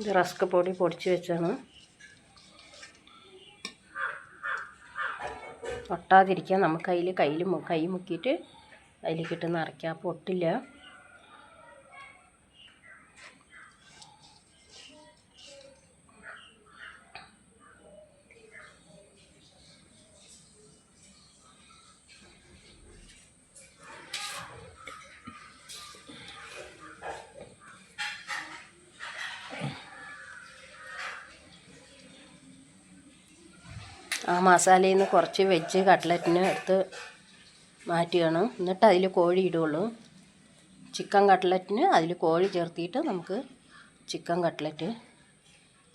ഇത് റസ്ക് പൊടി പൊടിച്ച് വെച്ചാണ് ഒട്ടാതിരിക്കാൻ നമുക്ക് അതിൽ കയ്യിൽ കൈ മുക്കിയിട്ട് അതിലേക്കിട്ട് നിറയ്ക്കാം അപ്പോൾ ഒട്ടില്ല. ആ മസാലയിൽ നിന്ന് കുറച്ച് വെജ് കട്ട്ലറ്റിന് എടുത്ത് മാറ്റുകയാണ് എന്നിട്ട് അതിൽ കോഴി ഇടുകയുള്ളൂ ചിക്കൻ കട്ട്ലറ്റിന് അതിൽ കോഴി ചേർത്തിയിട്ട് നമുക്ക് ചിക്കൻ കട്ട്ലറ്റ്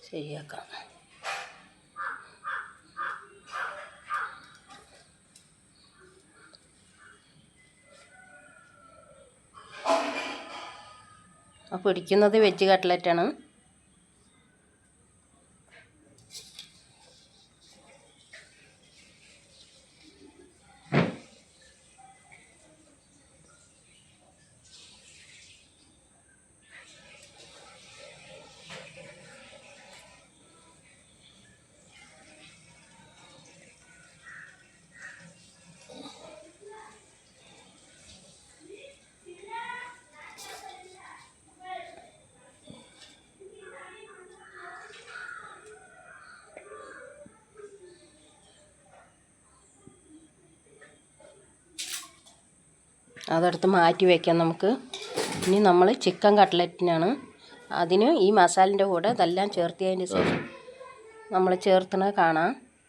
ശരിയാക്കാം. അപ്പോൾ പിടിക്കുന്നത് വെജ് കട്ട്ലറ്റാണ് അതെടുത്ത് മാറ്റി വയ്ക്കാം നമുക്ക്. ഇനി നമ്മൾ ചിക്കൻ കട്ട്ലറ്റിനാണ്. അതിന് ഈ മസാലിന്റെ കൂടെ ഇതെല്ലാം ചേർത്തതിന് ശേഷം നമ്മൾ ചേർത്തണ കാണാം.